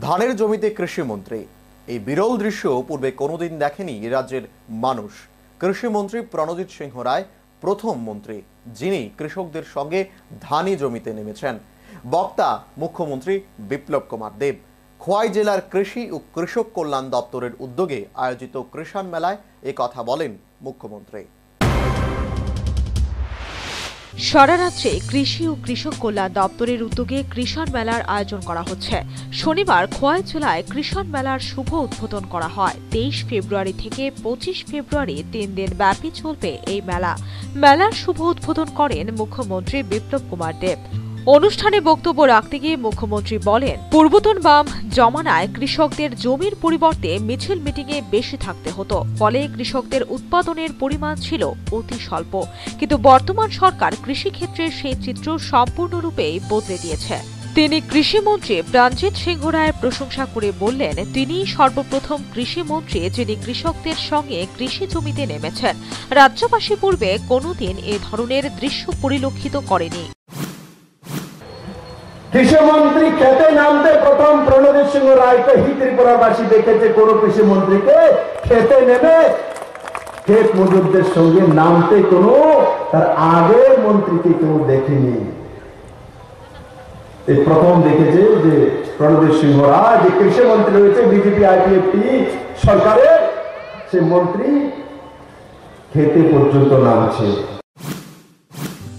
ধানের জমিতে কৃষিমন্ত্রী। এই বিরল দৃশ্য পূর্বে কোনোদিন দেখেনি রাজ্যের মানুষ। কৃষিমন্ত্রী প্রণজিৎ সিংহ রায়, প্রথম মন্ত্রী, যিনি কৃষকদের সঙ্গে ধানি জমিতে নেমেছেন। বক্তা মুখ্যমন্ত্রী বিপ্লব কুমার দেব। খোয়াই জেলার কৃষি ও কৃষক কল্যাণ দপ্তরের উদ্যোগে আয়োজিত কৃষাণ মেলায় কথা বলেন মুখ্যমন্ত্রী। সারা রাজ্যে কৃষি ও কৃষক কল্যাণ দপ্তরের উদ্যোগে কৃষণ মেলার আয়োজন করা হচ্ছে। শনিবার খোয়াই জেলায় কৃষণ মেলার শুভ উদ্বোধন করা হয়। তেইশ ফেব্রুয়ারি থেকে পঁচিশ ফেব্রুয়ারি তিন দিন ব্যাপী চলবে এই মেলা। মেলার শুভ উদ্বোধন করেন মুখ্যমন্ত্রী বিপ্লব কুমার দেব। অনুষ্ঠানে বক্তব্য রাখতে গিয়ে মুখ্যমন্ত্রী বলেন, পূর্বতন বাম জমানায় কৃষকদের জমির পরিবর্তে মিছিল মিটিংয়ে বেশি থাকতে হতো। ফলে কৃষকদের উৎপাদনের পরিমাণ ছিল অতি স্বল্প। কিন্তু বর্তমান সরকার কৃষিক্ষেত্রে সেই চিত্র সম্পূর্ণরূপেই বদলে দিয়েছে। তিনি কৃষিমন্ত্রী প্রাণজিৎ সিংহ রায়ের প্রশংসা করে বললেন তিনিই সর্বপ্রথম কৃষিমন্ত্রী যিনি কৃষকদের সঙ্গে কৃষি জমিতে নেমেছেন। রাজ্যবাসী পূর্বে কোনোদিন এ ধরনের দৃশ্য পরিলক্ষিত করেনি। কৃষিমন্ত্রী খেতে নামতে প্রথম প্রণজিৎ সিংহ রায়কে হি ত্রিপুরাবাসী দেখেছে। কোন কৃষিমন্ত্রীকে খেতে নেমে ক্ষেত মজুরদের সঙ্গে নামতে কোনো, তার আগের মন্ত্রীকে কেউ দেখেনি। এই প্রথম দেখেছে যে প্রণজিৎ সিংহ রায় যে কৃষিমন্ত্রী রয়েছে, বিজেপি আইপিএফটি সরকারের, সে মন্ত্রী খেতে পর্যন্ত নামছে।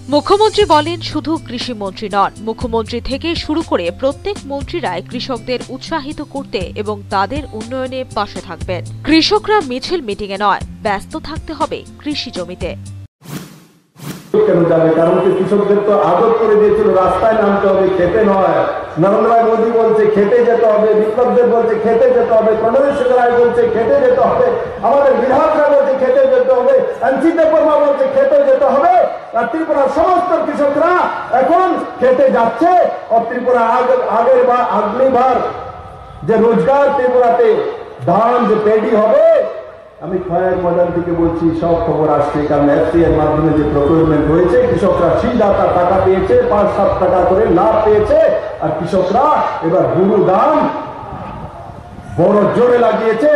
মুখ্যমন্ত্রী বলেন, শুধু কৃষিমন্ত্রী নন, মুখ্যমন্ত্রী থেকে শুরু করে প্রত্যেক মন্ত্রীরাই কৃষকদের উৎসাহিত করতে এবং তাদের উন্নয়নে পাশে থাকবেন। কৃষকরা মিছিল মিটিংয়ে নয়, ব্যস্ত থাকতে হবে কৃষি জমিতে। কেন যাবে কারণ কৃষকদের তো আদর করে দিয়েছিল, রাস্তায় নামতে হবে, খেতে নয়। নরেন্দ্র মোদী বলছে, খেতে যেতে হবে। বিপ্লবদেব বলছে, খেতে যেতে হবে। প্রণব রায় বলছে, খেতে যেতে হবে। আমাদের বিধায়করা বলছে, খেতে যেতে হবে। দেববর্মা বলছে, খেতে যেতে হবে। আর ত্রিপুরার সমস্ত কৃষকরা এখন খেতে যাচ্ছে। আর ত্রিপুরা আগ- আগের বা আগলিবার যে রোজগার, ত্রিপুরাতে ধান, যে পেডি হবে আমি খয়ের ময়দান থেকে বলছি, সব খবর আসছে। কারণ এর মাধ্যমে যে প্রকিউরমেন্ট হয়েছে, কৃষকরা সিন্দাতা টাকা পেয়েছে, পাঁচ, সাত টাকা করে লাভ পেয়েছে, আর কৃষকরা এবার গুরু দাম বড় জোরে লাগিয়েছে।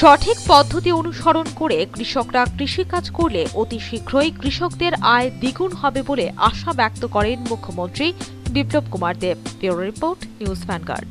সঠিক পদ্ধতি অনুসরণ করে কৃষকরা কৃষিকাজ করলে অতি শীঘ্রই কৃষকদের আয় দ্বিগুণ হবে বলে আশা ব্যক্ত করেন মুখ্যমন্ত্রী Biplab Kumar Deb. Report, News Vanguard.